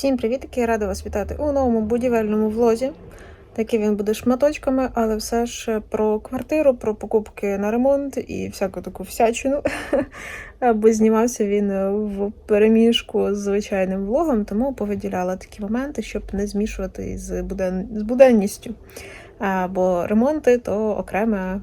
Всім привітки! Рада вас вітати у новому будівельному влозі. Такий він буде шматочками, але все ж про квартиру, про покупки на ремонт і всяку таку всячину. Бо знімався він в переміжку з звичайним влогом, тому повиділяла такі моменти, щоб не змішувати з, буден... з буденністю. Бо ремонти то окрема,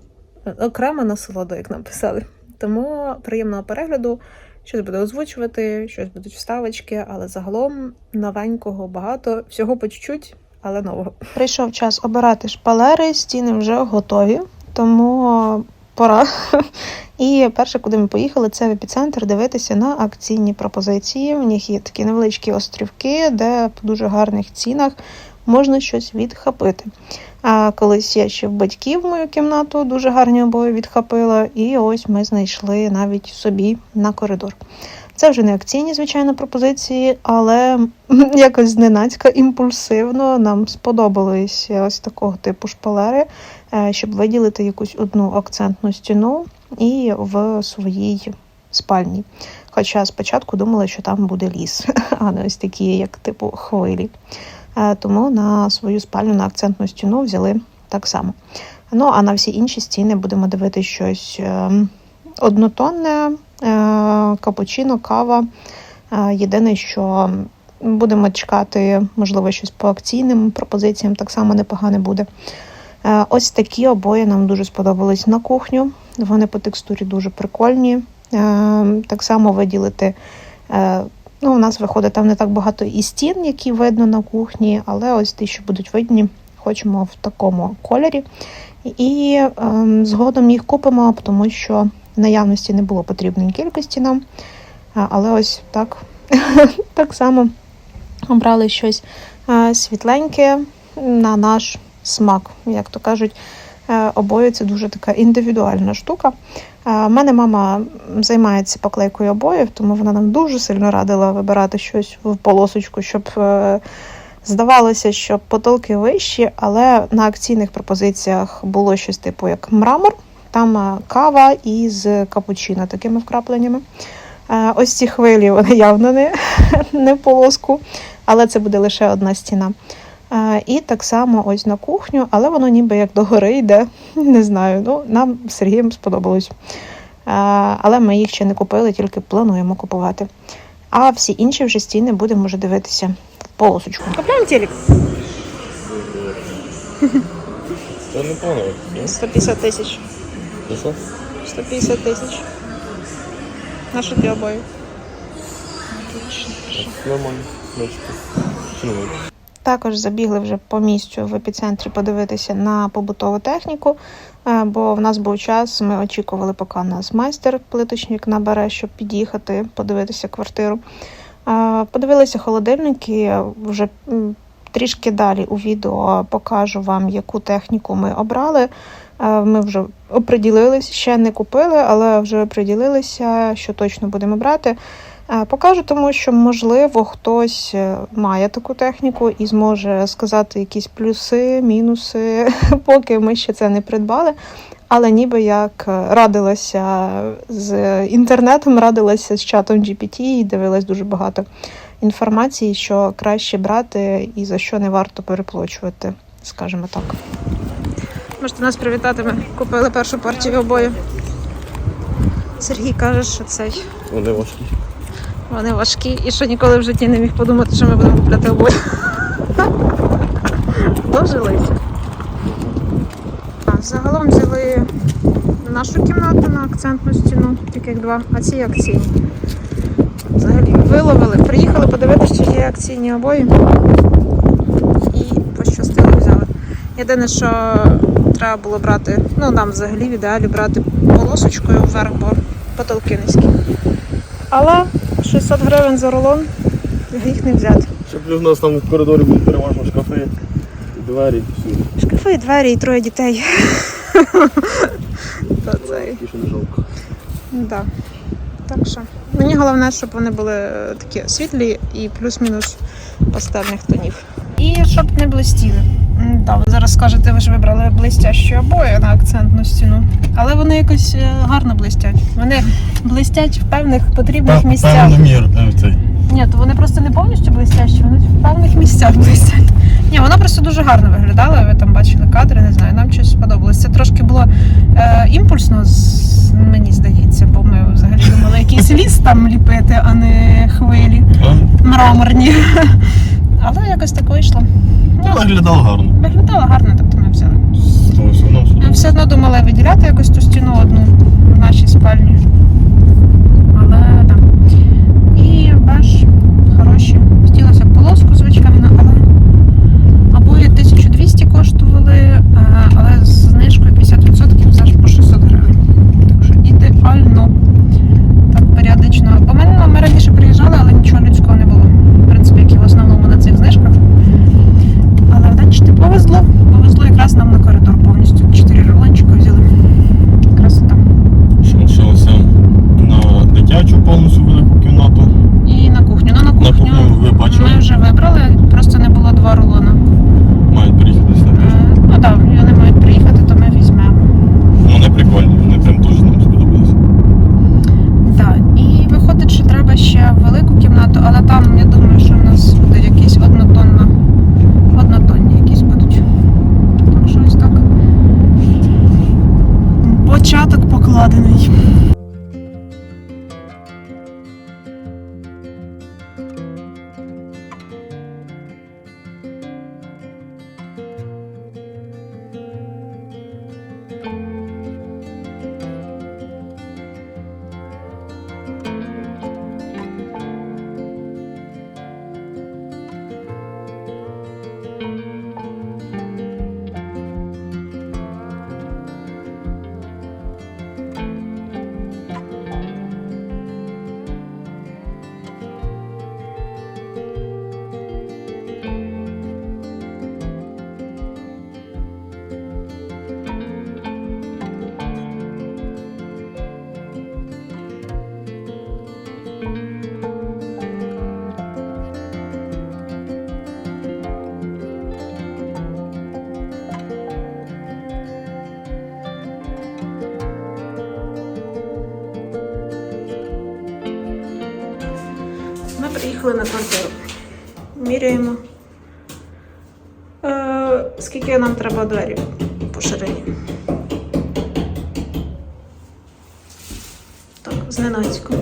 окрема насолода, як нам писали. Тому приємного перегляду. Щось буде озвучувати, щось будуть вставочки, але загалом новенького багато, всього по чуть-чуть, але нового. Прийшов час обирати шпалери, стіни вже готові, тому пора. І перше, куди ми поїхали, це в епіцентр дивитися на акційні пропозиції. В них є такі невеличкі острівки, де по дуже гарних цінах можна щось відхопити. А колись я ще в батьків мою кімнату дуже гарні обої відхопила, і ось ми знайшли навіть собі на коридор. Це вже не акційні, звичайно, пропозиції, але якось зненацька імпульсивно нам сподобались ось такого типу шпалери, е, щоб виділити якусь одну акцентну стіну і в своїй спальні. Хоча спочатку думала, що там буде ліс, а не ось такі, як типу хвилі. Е, Тому на свою спальню на акцентну стіну взяли так само. Ну а на всі інші стіни будемо дивитися щось е, однотонне, е, капучино, кава. Єдине, що будемо чекати, можливо, щось по акційним пропозиціям, так само непогане буде. Ось такі обої нам дуже сподобались на кухню. Вони по текстурі дуже прикольні. Так само виділити. Ну, у нас виходить там не так багато і стін, які видно на кухні, але ось ті, що будуть видні, хочемо в такому кольорі. І ем, згодом їх купимо, тому що наявності не було потрібної кількості нам. Але ось так, так само обрали щось е, світленьке на наш смак. Як то кажуть, е, обоє це дуже така індивідуальна штука. У мене мама займається поклейкою обоїв, тому вона нам дуже сильно радила вибирати щось в полосочку, щоб е, здавалося, що потолки вищі, але на акційних пропозиціях було щось типу як мрамор, там е, кава із капучино такими вкрапленнями. Е, Ось ці хвилі вони явно не, не в полоску, але це буде лише одна стіна. І так само ось на кухню, але воно ніби як догори йде. Не знаю. Ну, нам з Сергієм сподобалось. Але ми їх ще не купили, тільки плануємо купувати. А всі інші вже стіни будемо вже дивитися в полосочку. Купляємо телек. Це не погано. 150 тисяч. Ну 150 тисяч. На що ти обоє? Нормально. Також забігли вже по місцю в епіцентрі подивитися на побутову техніку, е, бо в нас був час, ми очікували, поки нас майстер плиточник набере, щоб під'їхати, подивитися квартиру. Е, Подивилися холодильники, вже трішки далі у відео покажу вам, яку техніку ми обрали. Е, Ми вже оприділилися, ще не купили, але вже оприділилися, що точно будемо брати. Е, Покажу, тому що, можливо, хтось е, має таку техніку і зможе сказати якісь плюси, мінуси, поки ми ще це не придбали. Але ніби як е, радилася з інтернетом, радилася з чатом GPT і дивилась дуже багато інформації, що краще брати і за що не варто переплачувати, скажімо так. Можете нас привітати, ми купили першу партію обоїв. Сергій каже, що цей Вони важкі. Вони важкі і що ніколи в житті не міг подумати, що ми будемо купляти обоє. Дожилися. Загалом взяли нашу кімнату на акцентну стіну, таких два, а ці акційні. Взагалі виловили, приїхали подивитися, чи є акційні обої. І пощастило взяли. Єдине, що треба було брати, ну нам взагалі в ідеалі брати полосочкою вверх, бо потолки низькі. Але 600 гривень за рулон, їх не взяти. Ще плюс у нас там в коридорі будуть переважно шкафи, і двері, всі. Шкафи, двері і троє дітей. Такі, не жалко. Да. Так що. Мені головне, щоб вони були е, такі світлі і плюс-мінус пастельних тонів. І щоб не блистіли. Да, ви зараз скажете, ви ж вибрали блистящі обої на акцентну стіну. Але вони якось е, гарно блистять. Вони блистять в певних потрібних місцях. мір, цей. Ні, то вони просто не повністю блистящі, вони в певних місцях блистять. Ні, воно просто дуже гарно виглядало. Ви там бачили кадри, не знаю. Нам щось сподобалось. Це трошки було е, імпульсно, з- мені здається, бо ми взагалі думали якийсь ліс там ліпити, а не хвилі мраморні. Але якось так вийшло. Ну, виглядало гарно. Виглядало гарно, тобто ми взяли. Ну, все одно Ми все одно думали виділяти якось ту стіну одну в нашій спальні. Але так. І баш, приїхали на квартиру. Міряємо. Е, скільки нам треба дверів по ширині. Так, зненацько.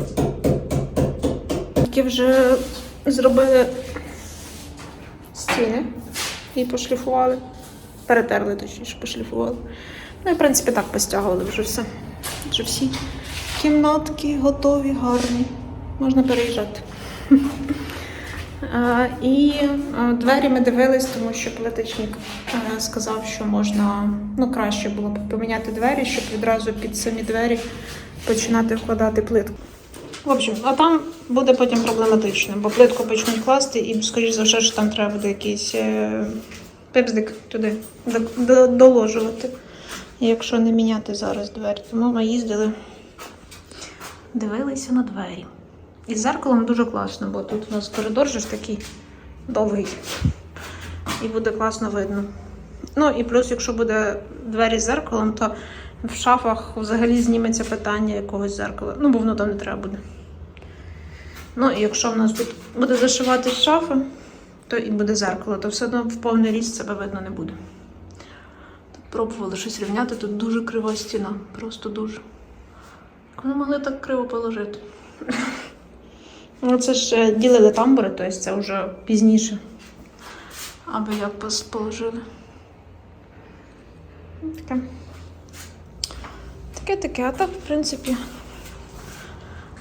Які вже зробили стіни і пошліфували. Перетерли, точніше, пошліфували. Ну і в принципі так постягували вже все. Вже всі кімнатки готові, гарні. Можна переїжджати. І двері ми дивились, тому що плиточник е, сказав, що можна ну краще було б поміняти двері, щоб відразу під самі двері починати вкладати плитку. В общем, а там буде потім проблематично, бо плитку почнуть класти, і, скоріш за все, що там треба буде якийсь е, пипздик туди до- до- доложувати, якщо не міняти зараз двері. Тому ми їздили, дивилися на двері. І з зеркалом дуже класно, бо тут у нас коридор же ж такий довгий. І буде класно видно. Ну і плюс, якщо буде двері з зеркалом, то в шафах взагалі зніметься питання якогось зеркала. Ну, бо воно там не треба буде. Ну, і якщо в нас тут буде зашивати шафа, то і буде зеркало, то все одно в повний ріст себе видно не буде. Так пробували щось рівняти, тут дуже крива стіна. Просто дуже. Як вони могли так криво положити? Ну, це ж е, ділили тамбури, тобто це вже пізніше. Аби як положили. Таке. Таке таке, а так, в принципі,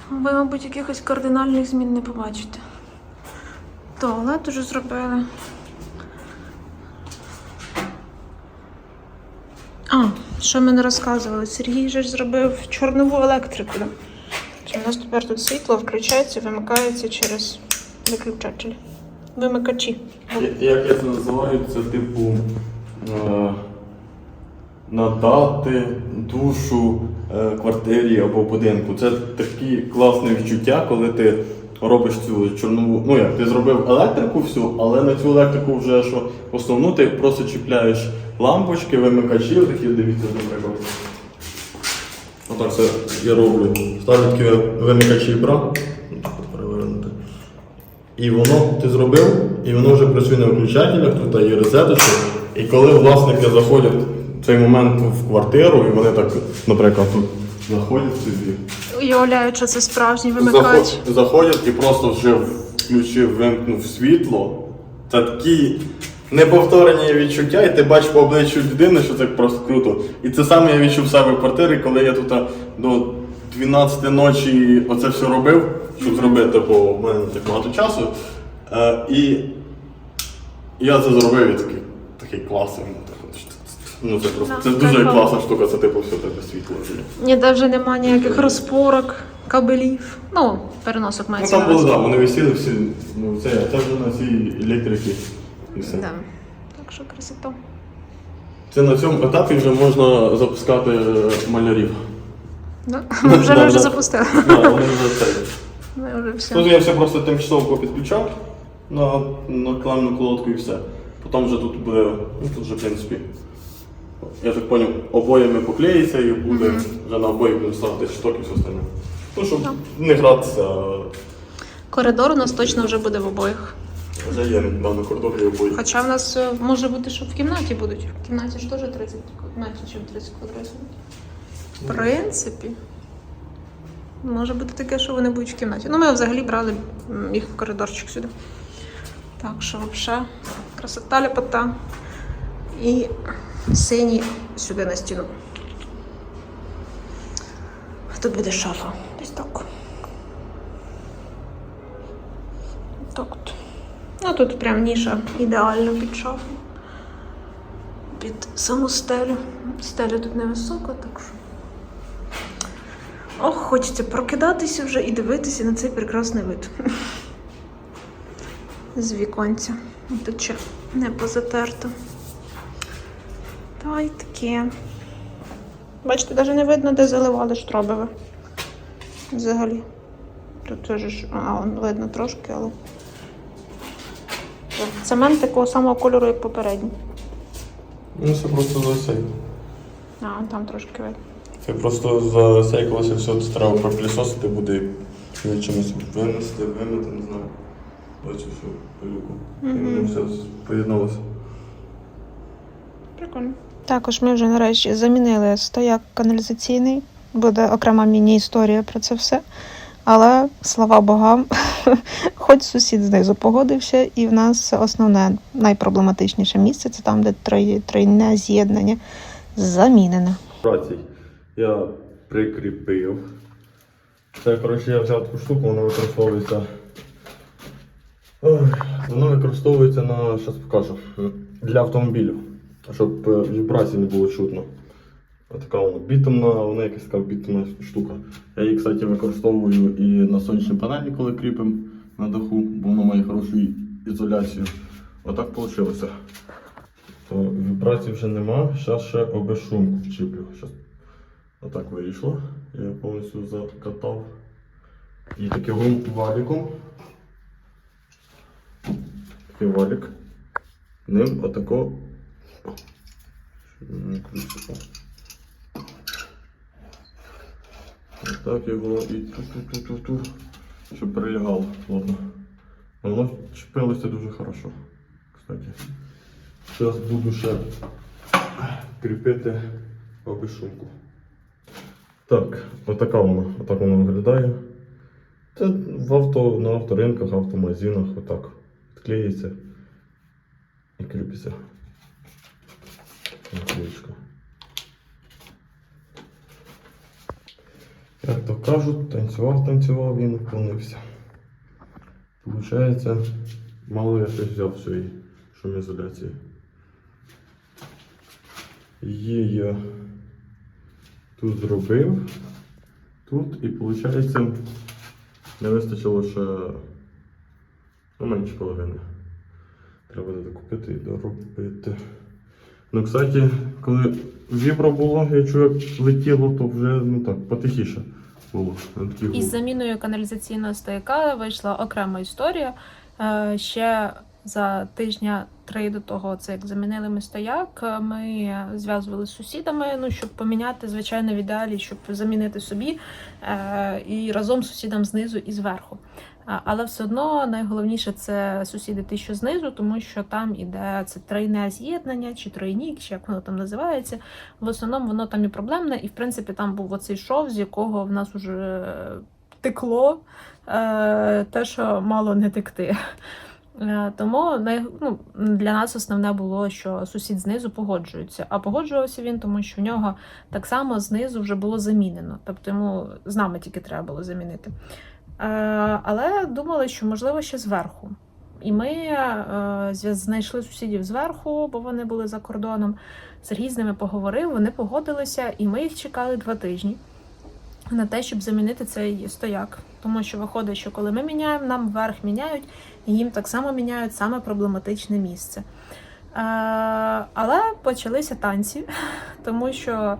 ви, мабуть, якихось кардинальних змін не побачите. Туалет уже зробили. А, що ми не розказували? Сергій же ж зробив чорнову електрику. У нас тепер тут світло включається, вимикається через виключатель. Вимикачі. Як я це називаю, це типу е, надати душу е, квартирі або будинку. Це такі класне відчуття, коли ти робиш цю чорнову. Ну як, ти зробив електрику всю, але на цю електрику вже що основну ти просто чіпляєш лампочки, вимикачі, такі дивіться, наприклад. Отак це я роблю. Ставлю такі вимикачі бра. Ну, перевернути. І воно ти зробив, і воно вже працює на виключателях, тут є розеточка. І коли власники заходять в цей момент в квартиру, і вони так, наприклад, тут заходять собі. Уявляю, що це справжній Заход- заходять і просто вже включив, вимкнув світло. Це такі неповторені відчуття, і ти бачиш по обличчю людини, що це просто круто. І це саме я відчув в себе в квартирі, коли я тут до 12 ночі оце все робив, щоб зробити, бо в мене не так багато часу. Е, і я це зробив і такий, такий класний. ну, от, Ну, це просто це дуже класна штука, це типу все таке світло. Ніде вже немає ніяких розпорок, кабелів. Ну, переносок Ну мається. там на були, так, вони висіли всі, ну це, це вже на цій електрики і все. Да. Так що красота. Це на цьому етапі вже можна запускати е, малярів. Да. Ми вже, ми вже запустили. Да, вони вже це. Ми вже все. Тут я все просто тимчасово попідключав на, на кламну колодку і все. Потім вже тут буде, ну тут вже в принципі. Я так зрозумів, обоями поклеїться і буде вже на обої будемо ставити штоки і все остальне. Ну, щоб не гратися, Коридор у нас точно вже буде в обоїх. Да, на коридорі обої. Хоча в нас е, може бути, що в кімнаті будуть. В кімнаті ж теж 30 менше, ніж 30 квадратів. В принципі. Може бути таке, що вони будуть в кімнаті. Ну, ми взагалі брали м, їх в коридорчик сюди. Так що взагалі красота ляпота. І синій сюди на стіну. Тут буде шафа. Десь. Так от. Ну тут прям ніша ідеально під шафу. Під саму стелю. Стеля тут невисока, так що. Ох, хочеться прокидатися вже і дивитися на цей прекрасний вид. З віконця. Тут ще не позатерто. Та й таке. Бачите, навіть не видно, де заливали штробове. Взагалі. Тут теж а, видно трошки, але. Цемент такого самого кольору, як попередній. Ну це просто засейк. А, там трошки видно. Це просто засейкалося все, це треба пропілісосити буде і чимось винести, вимити, не знаю. Оцю всю пилюку. І воно все поєдналося. Прикольно. Також ми вже нарешті замінили стояк каналізаційний. Буде окрема міні-історія про це все. Але слава богам, хоч сусід знизу погодився, і в нас основне найпроблематичніше місце це там, де трой- тройне з'єднання замінене. Я прикріпив. Це, коротше, я взяв таку штуку, вона використовується. Ой, Воно використовується на, зараз покажу, для автомобілів, щоб е, вібрацій не було чутно. Така вона бітумна, вона якась така бітумна штука. Я її, кстати, використовую і на сонячній панелі, коли кріпимо на даху, бо воно має хорошу ізоляцію. Отак вийшло. То вібрацій вже нема. Зараз ще обешумку вчіплю. Щас. Отак вийшло. Я повністю закатав. І таким валіком. Такий валік. Ним отако. Щоб Отак його і ту-ту-ту-ту-ту. Щоб прилягало плотно. Воно чіпилося дуже хорошо. Кстати. Зараз буду ще кріпити обешумку. Так, отака вона, отак вона виглядає. Це в авто, на авторинках, автомагазинах, отак. Клеїться і кріпиться. Наклеєчка. Як то кажуть, танцював, танцював і наклонився. Получається, мало я щось взяв своїй шумоізоляції. Її я тут зробив. Тут і виходить, не вистачило ще ну, менше половини. Треба буде докупити і доробити. Ну, кстати, коли вібро було, я чую, як летіло, то вже ну так, потихіше Із заміною каналізаційного стояка вийшла окрема історія. Е, Ще за тижня три до того, це як замінили ми стояк, е, ми зв'язували з сусідами, ну щоб поміняти, звичайно, в ідеалі, щоб замінити собі е, і разом з сусідам знизу і зверху. Але все одно найголовніше це сусіди ті, що знизу, тому що там іде це тройне з'єднання чи тройнік, чи як воно там називається. В основному воно там і проблемне, і в принципі там був оцей шов, з якого в нас уже текло е, те, що мало не текти. Е, Тому ну, для нас основне було, що сусід знизу погоджується. А погоджувався він, тому що в нього так само знизу вже було замінено. Тобто йому з нами тільки треба було замінити. Е, Але думали, що можливо ще зверху. І ми е, знайшли сусідів зверху, бо вони були за кордоном. Сергій з ними поговорив, вони погодилися, і ми їх чекали два тижні на те, щоб замінити цей стояк. Тому що виходить, що коли ми міняємо, нам вверх міняють, і їм так само міняють саме проблематичне місце. Е, але почалися танці, тому що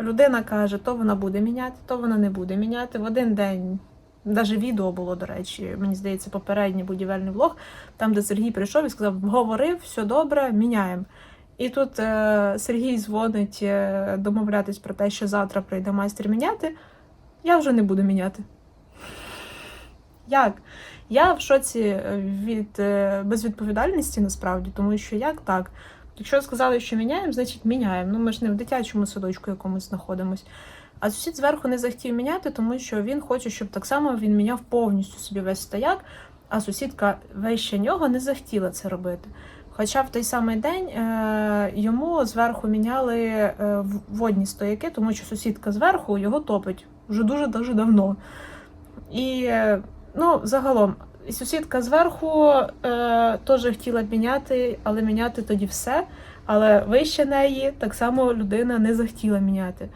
людина каже, то вона буде міняти, то вона не буде міняти. В один день, навіть відео було, до речі, мені здається, попередній будівельний влог, там, де Сергій прийшов і сказав, говорив, все добре, міняємо. І тут е, Сергій дзвонить е, домовлятись про те, що завтра прийде майстер міняти. Я вже не буду міняти. Як? Я в шоці від е, безвідповідальності насправді, тому що як так? Якщо сказали, що міняємо, значить міняємо. Ну ми ж не в дитячому садочку якомусь знаходимось. А сусід зверху не захотів міняти, тому що він хоче, щоб так само він міняв повністю собі весь стояк, а сусідка вище нього не захотіла це робити. Хоча в той самий день е, йому зверху міняли е, водні стояки, тому що сусідка зверху його топить вже дуже дуже давно. І е, ну, загалом, і сусідка зверху е, теж хотіла б міняти, але міняти тоді все. Але вище неї так само людина не захотіла міняти.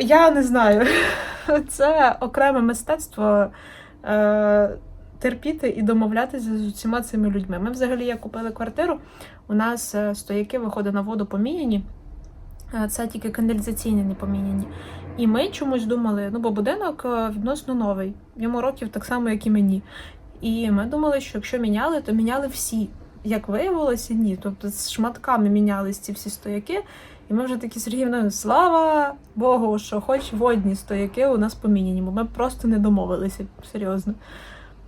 Я не знаю. Це окреме мистецтво е, терпіти і домовлятися з усіма цими людьми. Ми взагалі як купили квартиру, у нас е, стояки виходить на воду поміняні. Е, Це тільки каналізаційні не поміняні. І ми чомусь думали, ну бо будинок е, відносно новий, йому років так само, як і мені. І ми думали, що якщо міняли, то міняли всі. Як виявилося, ні. Тобто з шматками мінялись ці всі стояки. І ми вже такі Сергіївна, слава Богу, що хоч водні стояки у нас поміняні, бо ми просто не домовилися серйозно.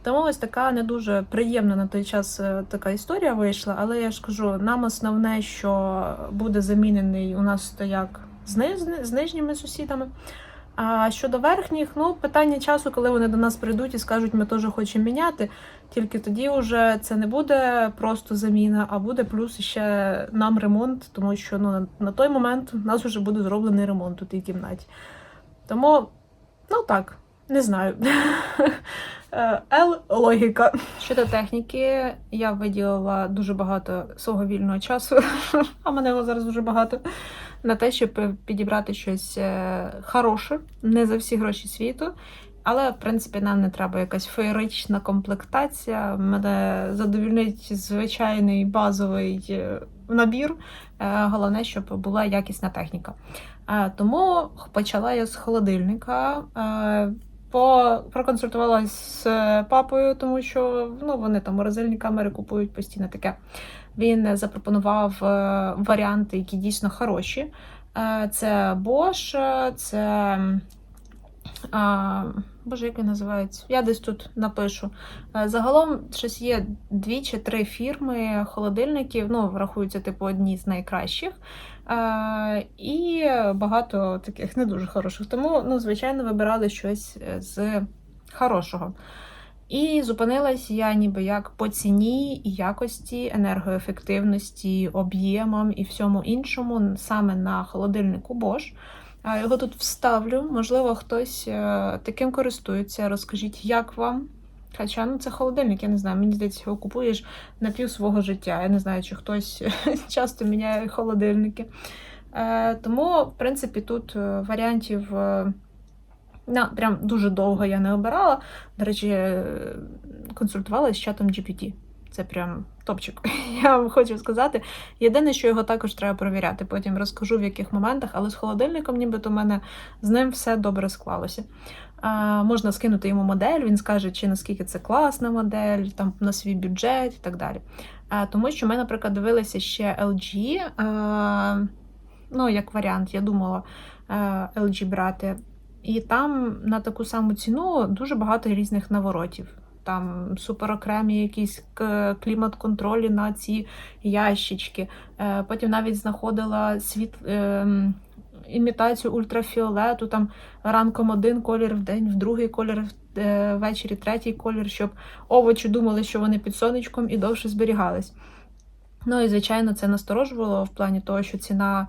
Тому ось така не дуже приємна на той час е, така історія вийшла, але я ж кажу, нам основне, що буде замінений у нас стояк з, низ, з нижніми сусідами. А щодо верхніх, ну питання часу, коли вони до нас прийдуть і скажуть, ми теж хочемо міняти. Тільки тоді вже це не буде просто заміна, а буде плюс ще нам ремонт, тому що ну, на, той момент у нас вже буде зроблений ремонт у тій кімнаті. Тому, ну так, не знаю. Л логіка. Щодо техніки, я виділила дуже багато свого вільного часу, а мене його зараз дуже багато, на те, щоб підібрати щось е, хороше, не за всі гроші світу. Але, в принципі, нам не треба якась феєрична комплектація. Мене задовільнить звичайний базовий е, набір. Е, Головне, щоб була якісна техніка. Тому почала я з холодильника. Е, проконсультувалася з папою, тому що ну, вони там морозильні камери купують постійно таке. Він запропонував е, варіанти, які дійсно хороші. Е, Це Bosch, це. А, Боже, як він називається? Я десь тут напишу. Е, Загалом щось є дві чи три фірми холодильників, ну, врахуються, типу, одні з найкращих. І багато таких не дуже хороших. Тому, ну, звичайно, вибирали щось е, з хорошого. І зупинилась я ніби як по ціні якості, енергоефективності, об'ємам і всьому іншому саме на холодильнику Bosch. Його тут вставлю. Можливо, хтось е, таким користується. Розкажіть, як вам? Хоча ну це холодильник, я не знаю. Мені здається, його купуєш на пів свого життя. Я не знаю, чи хтось часто міняє холодильники. Е, тому, в принципі, тут е, варіантів. Ну, прям дуже довго я не обирала. До речі, е, консультувалася з чатом GPT. Це прям топчик. Я вам хочу сказати. Єдине, що його також треба перевіряти. Потім розкажу в яких моментах, але з холодильником, нібито в мене з ним все добре склалося. Можна скинути йому модель, він скаже, чи наскільки це класна модель, там на свій бюджет і так далі. Тому що ми, наприклад, дивилися ще LG. Ну, як варіант, я думала LG брати. І там на таку саму ціну дуже багато різних наворотів. Там суперокремі якісь клімат-контролі на ці ящички. Е, Потім навіть знаходила світ, ем, імітацію ультрафіолету, там ранком один колір, в день, в другий колір, е, ввечері третій колір, щоб овочі думали, що вони під сонечком і довше зберігались. Ну і звичайно, це насторожувало в плані того, що ціна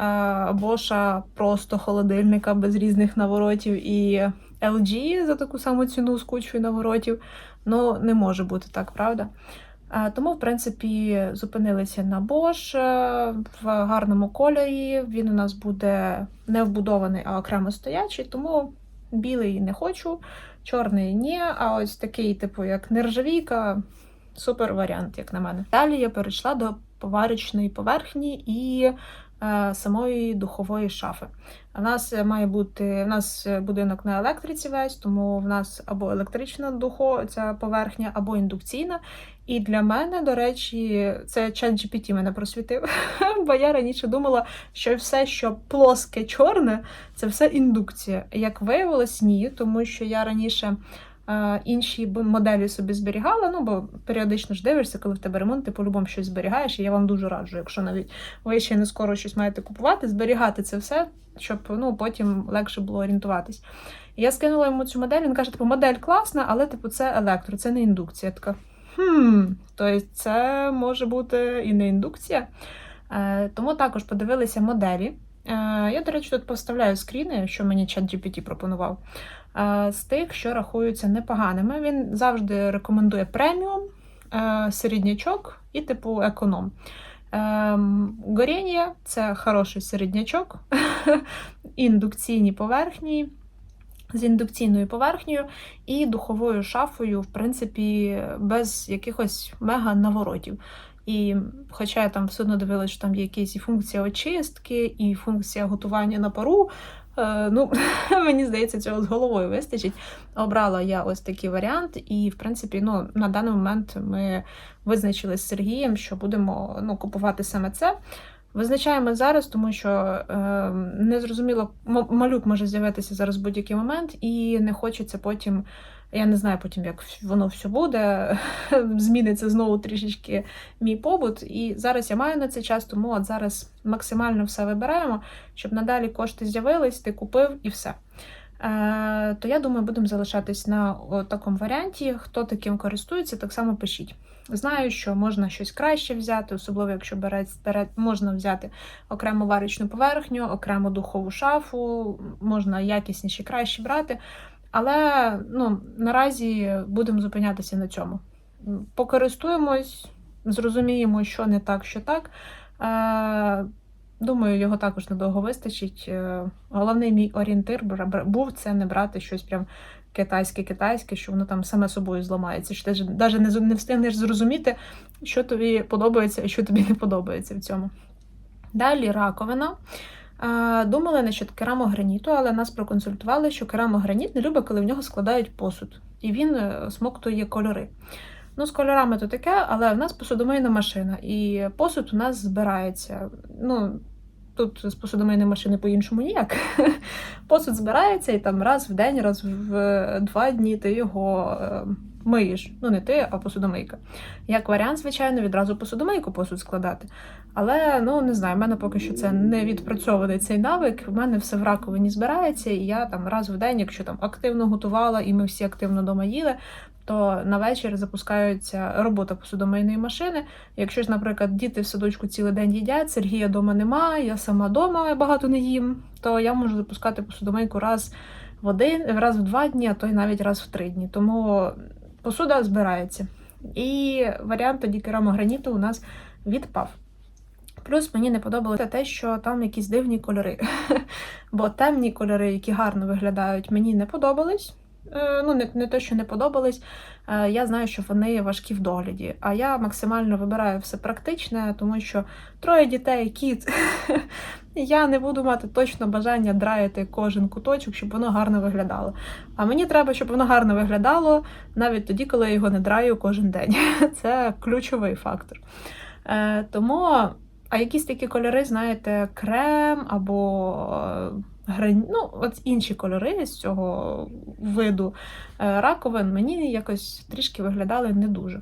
е, Боша просто холодильника без різних наворотів і LG за таку саму ціну з кучою наворотів. Ну, не може бути так, правда? Тому, в принципі, зупинилися на Bosch е, в гарному кольорі. Він у нас буде не вбудований, а окремо стоячий, тому білий не хочу, чорний ні. А ось такий, типу, як нержавійка, супер варіант, як на мене. Далі я перейшла до поварочної поверхні і самої духової шафи. У нас має бути у нас будинок на електриці весь, тому в нас або електрична духо, поверхня, або індукційна. І для мене, до речі, це чат GPT мене просвітив. Бо я раніше думала, що все, що плоске чорне, це все індукція. Як виявилось, ні, тому що я раніше. Інші моделі собі зберігала, ну бо періодично ж дивишся, коли в тебе ремонт, ти по-любому щось зберігаєш, і я вам дуже раджу, якщо навіть ви ще не скоро щось маєте купувати, зберігати це все, щоб ну, потім легше було орієнтуватись. Я скинула йому цю модель, він каже, типу, модель класна, але типу, це електро, це не індукція. Я така, хм, тобто це може бути і не індукція. Е, тому також подивилися моделі. Е, я, до речі, тут поставляю скріни, що мені чат GPT пропонував. Е, з тих, що рахуються непоганими. Він завжди рекомендує преміум, е, середнячок і типу економ. Ем, горіння це хороший середнячок, індукційні поверхні. З індукційною поверхнею і духовою шафою, в принципі, без якихось мега наворотів. І хоча я там все одно дивилася, що там є якісь і функція очистки, і функція готування на пару, е, ну, мені здається, цього з головою вистачить. Обрала я ось такий варіант, і, в принципі, ну, на даний момент ми визначили з Сергієм, що будемо ну, купувати саме це. Визначаємо зараз, тому що е, незрозуміло, малюк може з'явитися зараз в будь-який момент, і не хочеться потім. Я не знаю потім, як воно все буде. Зміниться знову трішечки мій побут. І зараз я маю на це час, тому от зараз максимально все вибираємо, щоб надалі кошти з'явились, ти купив і все. Е, то я думаю, будемо залишатись на такому варіанті. Хто таким користується, так само пишіть. Знаю, що можна щось краще взяти, особливо якщо бере, можна взяти окрему варочну поверхню, окрему духову шафу, можна якісніше краще брати. Але ну, наразі будемо зупинятися на цьому. Покористуємось, зрозуміємо, що не так, що так. Е, думаю, його також надовго вистачить. Е, головний мій орієнтир був це не брати щось прям китайське-китайське, що воно там саме собою зламається. Що ти навіть не, не встигнеш зрозуміти, що тобі подобається і що тобі не подобається в цьому. Далі раковина. Думали насчет керамограніту, але нас проконсультували, що керамограніт не любить, коли в нього складають посуд, і він е, смоктує кольори. Ну, з кольорами то таке, але в нас посудомийна машина, і посуд у нас збирається. Ну, тут з посудомийної машини по-іншому ніяк. Посуд збирається, і там раз в день, раз в е, два дні ти його е, миєш. Ну, не ти, а посудомийка. Як варіант, звичайно, відразу посудомийку посуд складати. Але ну не знаю, в мене поки що це не відпрацьований цей навик. В мене все в раковині збирається, і я там раз в день, якщо там активно готувала, і ми всі активно дома їли, то на вечір запускається робота посудомийної машини. Якщо ж, наприклад, діти в садочку цілий день їдять, Сергія вдома немає, я сама вдома багато не їм, то я можу запускати посудомийку раз в один, раз в два дні, а то й навіть раз в три дні. Тому посуда збирається. І варіант тоді керамограніту у нас відпав. Плюс мені не подобалося те, що там якісь дивні кольори. Бо темні кольори, які гарно виглядають, мені не подобались. Е, Ну, не, не те, що не подобались. Е, Я знаю, що вони важкі в догляді. А я максимально вибираю все практичне, тому що троє дітей, кіт. Я не буду мати точно бажання драяти кожен куточок, щоб воно гарно виглядало. А мені треба, щоб воно гарно виглядало навіть тоді, коли я його не драю кожен день. Це ключовий фактор. Е, Тому, а якісь такі кольори, знаєте, крем або е, грань... ну, от інші кольори з цього виду е, раковин мені якось трішки виглядали не дуже.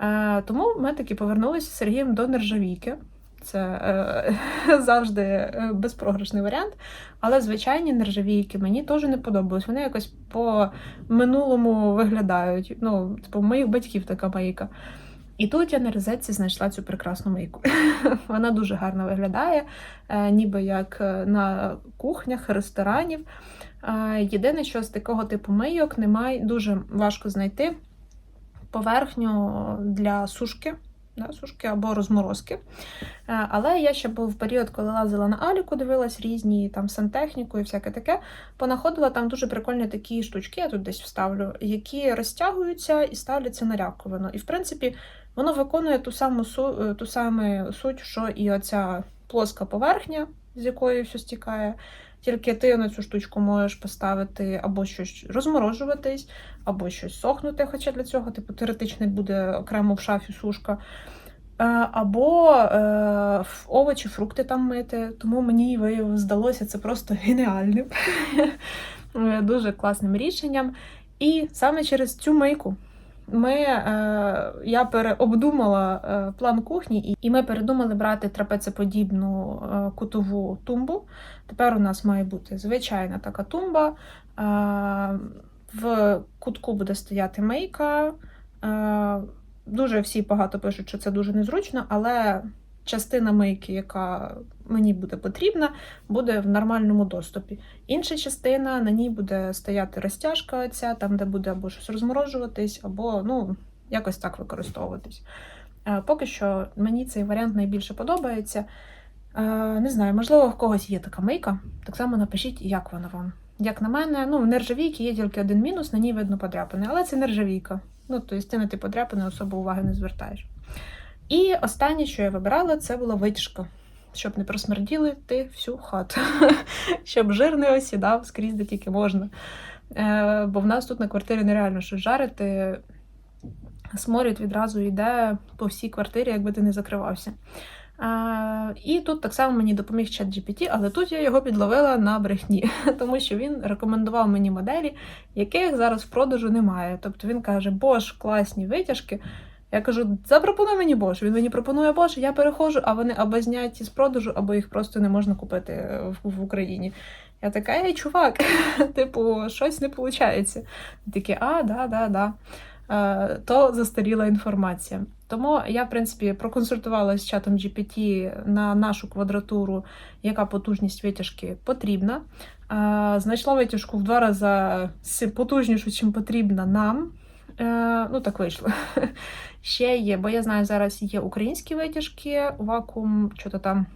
Е, Тому ми таки повернулися з Сергієм до нержавійки. Це е, завжди е, безпрограшний варіант. Але звичайні нержавійки мені теж не подобались. Вони якось по минулому виглядають. Ну, типу, моїх батьків така мийка. І тут я на розетці знайшла цю прекрасну мийку. Вона дуже гарно виглядає, е, ніби як е, на кухнях, ресторанів. Єдине, що з такого типу мийок немає, дуже важко знайти поверхню для сушки. Сушки або розморозки. Е, Але я ще був період, коли лазила на Аліку, дивилась різні там сантехніку і всяке таке. Понаходила там дуже прикольні такі штучки, я тут десь вставлю, які розтягуються і ставляться на ряковину. І в принципі, воно виконує ту саму е, ту саму суть, що і оця плоска поверхня, з якої все стікає. Тільки ти на цю штучку можеш поставити або щось розморожуватись, або щось сохнути, хоча для цього, типу, теоретично буде окремо в шафі сушка. Е, Або е, овочі, фрукти там мити. Тому мені здалося це просто геніальним, Е, дуже класним рішенням. І саме через цю мийку ми, е, я переобдумала е, план кухні, і, ми передумали брати трапецеподібну е, кутову тумбу. Тепер у нас має бути звичайна така тумба. В кутку буде стояти мийка. Дуже всі багато пишуть, що це дуже незручно, але частина мийки, яка мені буде потрібна, буде в нормальному доступі. Інша частина на ній буде стояти розтяжка, ця, там, де буде або щось розморожуватись, або ну, якось так використовуватись. Е, Поки що мені цей варіант найбільше подобається. Е, Не знаю, можливо, в когось є така мийка. Так само напишіть, як вона вам. Як на мене, ну, в нержавійки є тільки один мінус, на ній видно подряпини, але це нержавійка. Ну, тобто ти на ті подряпини особо уваги не звертаєш. І останнє, що я вибирала, це була витяжка, щоб не просмерділи ти всю хату, щоб жир не осідав скрізь, де тільки можна. Е, бо в нас тут на квартирі нереально щось жарити. Сморід відразу йде по всій квартирі, якби ти не закривався. А, і тут так само мені допоміг чат GPT, але тут я його підловила на брехні, тому що він рекомендував мені моделі, яких зараз в продажу немає. Тобто він каже, Bosch, класні витяжки. Я кажу, запропонуй мені Bosch. Він мені пропонує Bosch, я переходжу, а вони або зняті з продажу, або їх просто не можна купити в, в Україні. Я така, ей, чувак, типу, щось не виходить. Такі, а, да, да, да. Е, То застаріла інформація. Тому я, в принципі, проконсультувалася з чатом GPT на нашу квадратуру, яка потужність витяжки потрібна. Е, Знайшла витяжку в два рази потужнішу, чим потрібна нам. Е, Ну, так вийшло. Ще є, бо я знаю, зараз є українські витяжки, вакуум, що-то там.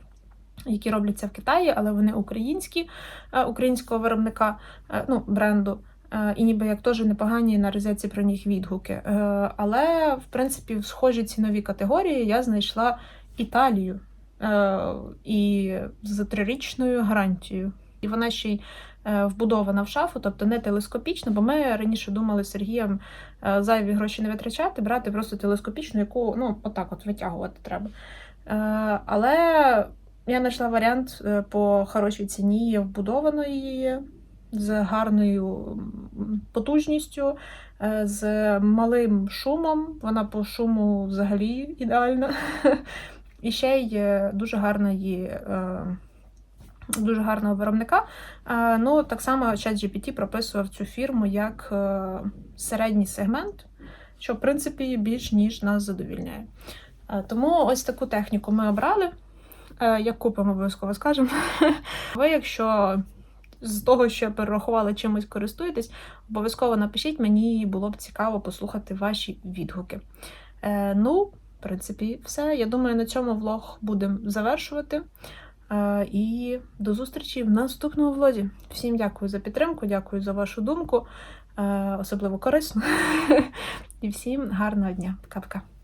Які робляться в Китаї, але вони українські, е, українського виробника, е, ну, бренду. І ніби як теж непогані на розетці про них відгуки. Але, в принципі, в схожій ціновій категорії я знайшла Італію і з трирічною гарантією. І вона ще й вбудована в шафу, тобто не телескопічна, бо ми раніше думали з Сергієм е, зайві гроші не витрачати, брати просто телескопічну, яку ну, отак от витягувати треба. Е, Але я знайшла варіант е, по хорошій ціні вбудованої з гарною потужністю, е, з малим шумом. Вона по шуму взагалі ідеальна. І ще й е, дуже гарна її. Дуже гарного виробника. Е, Ну, так само ChatGPT прописував цю фірму як е, середній сегмент, що, в принципі, більш ніж нас задовільняє. Е, Тому ось таку техніку ми обрали. Як купимо, обов'язково скажемо. Ви, якщо з того, що я перерахувала, чимось користуєтесь, обов'язково напишіть, мені було б цікаво послухати ваші відгуки. Ну, в принципі, все. Я думаю, на цьому влог будемо завершувати. І до зустрічі в наступному влозі. Всім дякую за підтримку, дякую за вашу думку, е, особливо корисну. І всім гарного дня. Пока-пока.